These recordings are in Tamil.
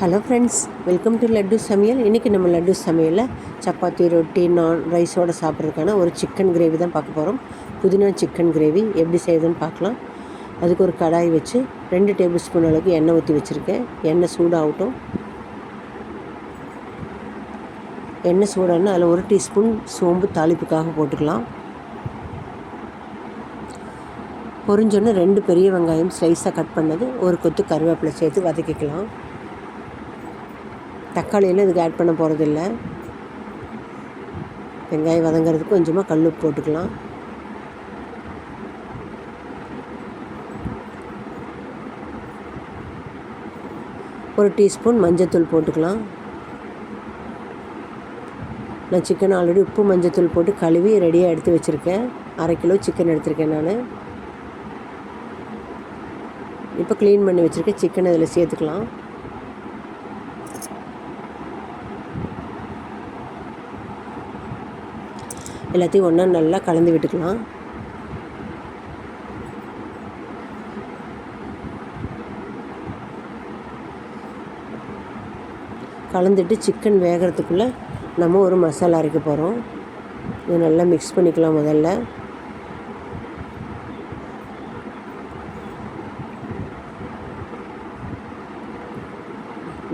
Hello friends welcome to Laddu Samayal இன்றைக்கி நம்ம லட்டு சமையலில் சப்பாத்தி ரொட்டி நான் ரைஸோடு சாப்பிட்றதுக்கான ஒரு சிக்கன் கிரேவி தான் பார்க்க போகிறோம் புதினா சிக்கன் கிரேவி எப்படி செய்யுதுன்னு பார்க்கலாம். அதுக்கு ஒரு கடாய் வச்சு ரெண்டு டேபிள் ஸ்பூன் அளவுக்கு எண்ணெய் ஊற்றி வச்சுருக்கேன். எண்ணெய் சூடாகட்டும். எண்ணெய் சூடானா அதில் ஒரு டீஸ்பூன் சோம்பு தாளிப்புக்காக போட்டுக்கலாம். பொறிஞ்சோன்னே ரெண்டு பெரிய வெங்காயம் ஸ்லைஸாக கட் பண்ணது. ஒரு கொத்து கருவேப்பிலை சேர்த்து வதக்கிக்கலாம். தக்காளியெல்லாம் இதுக்கு ஆட் பண்ண போகிறதில்ல வெங்காயம் வதங்கிறதுக்கு கொஞ்சமாக கல் உப்பு போட்டுக்கலாம். ஒரு டீஸ்பூன் மஞ்சத்தூள் போட்டுக்கலாம். நான் சிக்கன் ஆல்ரெடி உப்பு மஞ்சத்தூள் போட்டு கழுவி ரெடியாக எடுத்து வச்சுருக்கேன். அரை கிலோ சிக்கன் எடுத்திருக்கேன் நான். இப்போ க்ளீன் பண்ணி வச்சுருக்கேன் சிக்கன் அதில் சேர்த்துக்கலாம். எல்லாத்தையும் ஒன்றா நல்லா கலந்து விட்டுக்கலாம். கலந்துட்டு சிக்கன் வேகிறதுக்குள்ளே நம்ம ஒரு மசாலா அரைக்க போகிறோம் இது நல்லா மிக்ஸ் பண்ணிக்கலாம் முதல்ல.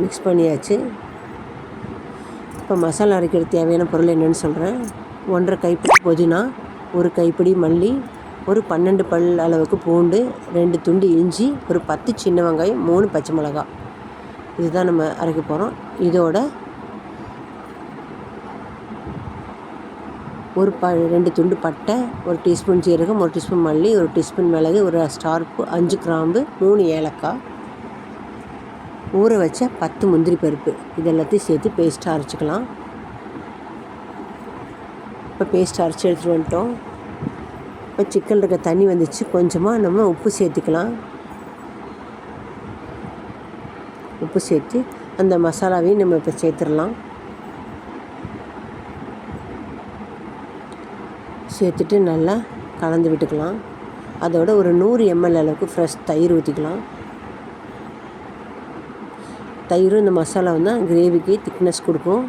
மிக்ஸ் பண்ணியாச்சு. இப்போ மசாலா அரைக்கிறது தேவையான பொருள் என்னென்னு சொல்கிறேன் ஒன்றரை கைப்பிடி புதினா ஒரு கைப்பிடி மல்லி ஒரு பன்னெண்டு பல் அளவுக்கு பூண்டு ரெண்டு துண்டு இஞ்சி ஒரு பத்து சின்ன வெங்காயம் மூணு பச்சை மிளகா இதுதான் நம்ம அரைக்க போகிறோம் இதோட ஒரு ப ரெண்டு துண்டு பட்டை ஒரு டீஸ்பூன் சீரகம் ஒரு டீஸ்பூன் மல்லி ஒரு டீஸ்பூன் மிளகு ஒரு ஸ்டார்ப்பு அஞ்சு கிராம்பு மூணு ஏலக்காய். ஊற வச்ச பத்து முந்திரி பருப்பு. இது எல்லாத்தையும் சேர்த்து பேஸ்ட்டாக அரைச்சிக்கலாம். இப்போ பேஸ்ட் அரைச்சி எடுத்துகிட்டு வந்துட்டோம். இப்போ சிக்கன் இருக்க தண்ணி வந்துச்சு. கொஞ்சமாக நம்ம உப்பு சேர்த்துக்கலாம். உப்பு சேர்த்து அந்த மசாலாவையும் நம்ம இப்போ சேர்த்துடலாம். சேர்த்துட்டு நல்லா கலந்து விட்டுக்கலாம். அதோட ஒரு நூறு எம்எல் அளவுக்கு ஃப்ரெஷ் தயிர் ஊற்றிக்கலாம் தயிரும் இந்த மசாலாவும் தான் கிரேவிக்கு திக்னஸ் கொடுக்கும்.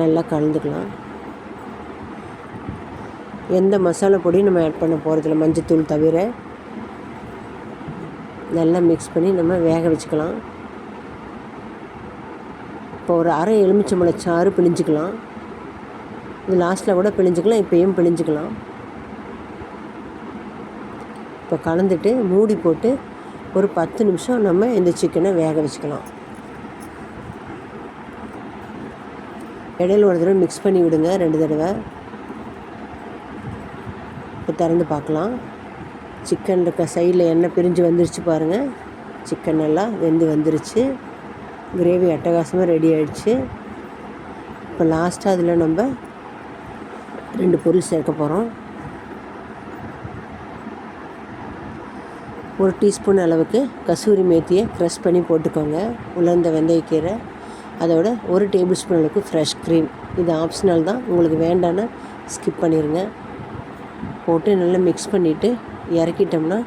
நல்லா கலந்துக்கலாம். எந்த மசாலா பொடியும் நம்ம ஆட் பண்ண போகிறதில்ல மஞ்சத்தூள் தவிர. நல்லா மிக்ஸ் பண்ணி நம்ம வேக வச்சுக்கலாம். இப்போ ஒரு அரை எலுமிச்சம்பழச்சாறு பிழிஞ்சிக்கலாம். இது லாஸ்ட்டில் கூட பிழிஞ்சிக்கலாம் இப்போயும் பிழிஞ்சிக்கலாம். இப்போ கலந்துட்டு மூடி போட்டு ஒரு பத்து நிமிஷம் நம்ம இந்த சிக்கனை வேக வச்சுக்கலாம். இடையில ஒரு தடவை மிக்ஸ் பண்ணி விடுங்க ரெண்டு தடவை. இப்போ திறந்து பார்க்கலாம். சிக்கன் இருக்க சைடில் எண்ணெய் பிரிஞ்சு வந்துருச்சு பாருங்கள் சிக்கன் எல்லாம் வெந்து வந்துருச்சு. கிரேவி அட்டகாசமாக ரெடி ஆகிடுச்சு இப்போ லாஸ்ட்டாக அதில் நம்ம ரெண்டு பொருள் சேர்க்க போகிறோம் ஒரு டீஸ்பூன் அளவுக்கு கசூரி மேத்தியை க்ரஷ் பண்ணி போட்டுக்கோங்க. உலர்ந்த வெந்தயக்கீரை. அதோட ஒரு டேபிள் ஸ்பூன் அளவுக்கு ஃப்ரெஷ் க்ரீம் இது ஆப்ஷனல் தான். உங்களுக்கு வேண்டான்னா ஸ்கிப் பண்ணிடுங்க போட்டு நல்லா மிக்ஸ் பண்ணிவிட்டு இறக்கிட்டோம்னா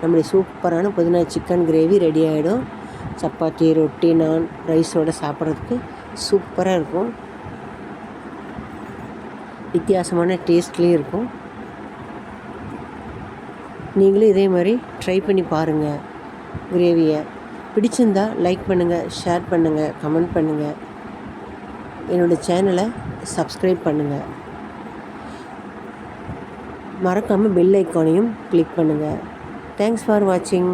நம்மளுடைய சூப்பரான புதினா சிக்கன் கிரேவி ரெடி ஆகிடும் சப்பாத்தி ரொட்டி நான் ரைஸோடு சாப்பிட்றதுக்கு சூப்பராக இருக்கும். வித்தியாசமான டேஸ்ட்லேயும் இருக்கும். நீங்களும் இதே மாதிரி ட்ரை பண்ணி பாருங்கள் கிரேவியை பிடிச்சிருந்தா லைக் பண்ணுங்கள் ஷேர் பண்ணுங்கள் கமெண்ட் பண்ணுங்கள் என்னோடய சேனலை சப்ஸ்கிரைப் பண்ணுங்கள் மறக்காமல் பெல் ஐக்கானையும் கிளிக் பண்ணுங்கள் தேங்க்ஸ் ஃபார் வாட்சிங்